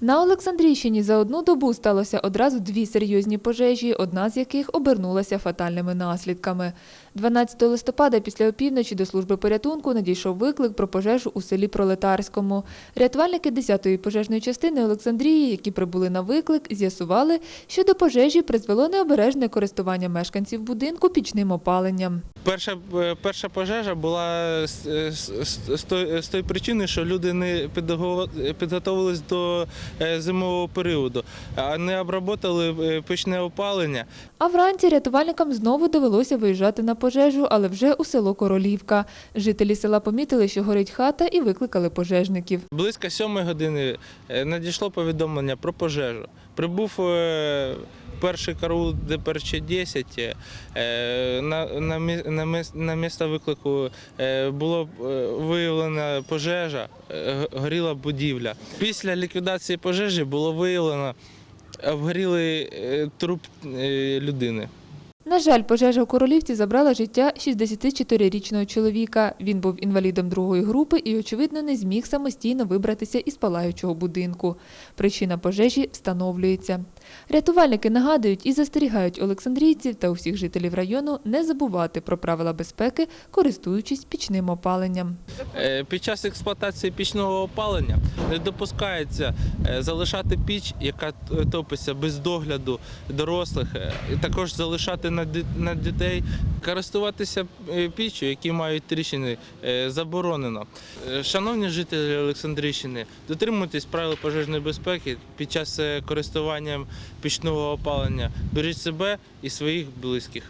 На Олександрійщині за одну добу сталося одразу дві серйозні пожежі, одна з яких обернулася фатальними наслідками. 12 листопада після опівночі до служби порятунку надійшов виклик про пожежу у селі Пролетарському. Рятувальники 10-ї пожежної частини Олександрії, які прибули на виклик, з'ясували, що до пожежі призвело необережне користування мешканців будинку пічним опаленням. Перша, е, перша пожежа була з, е, з, з, з тої причини, що люди не підго- підготовились до е, зимового періоду, а не обработали е, пічне опалення. А вранці рятувальникам знову довелося виїжджати на пожежу, але вже у село Королівка. Жителі села помітили, що горить хата, і викликали пожежників. Близько сьомої години е, надійшло повідомлення про пожежу. Прибув е, перший караул ДПРЧ 10 е, на, на, на, місце виклику е, було е, виявлена пожежа, горіла будівля. Після ліквідації пожежі було виявлено обгорілий е, труп людини. На жаль, пожежа у Королівці забрала життя 64-річного чоловіка. Він був інвалідом другої групи і, очевидно, не зміг самостійно вибратися із палаючого будинку. Причина пожежі встановлюється. Рятувальники нагадують і застерігають олександрійців та усіх жителів району не забувати про правила безпеки, користуючись пічним опаленням. Е, Під час експлуатації пічного опалення не допускається е, залишати піч, яка топиться без догляду дорослих, е, також залишати на дітей. Користуватися піччю, які мають тріщини, заборонено. Шановні жителі Олександрійщини, дотримуйтесь правил пожежної безпеки під час користування пічного опалення. Беріть себе і своїх близьких.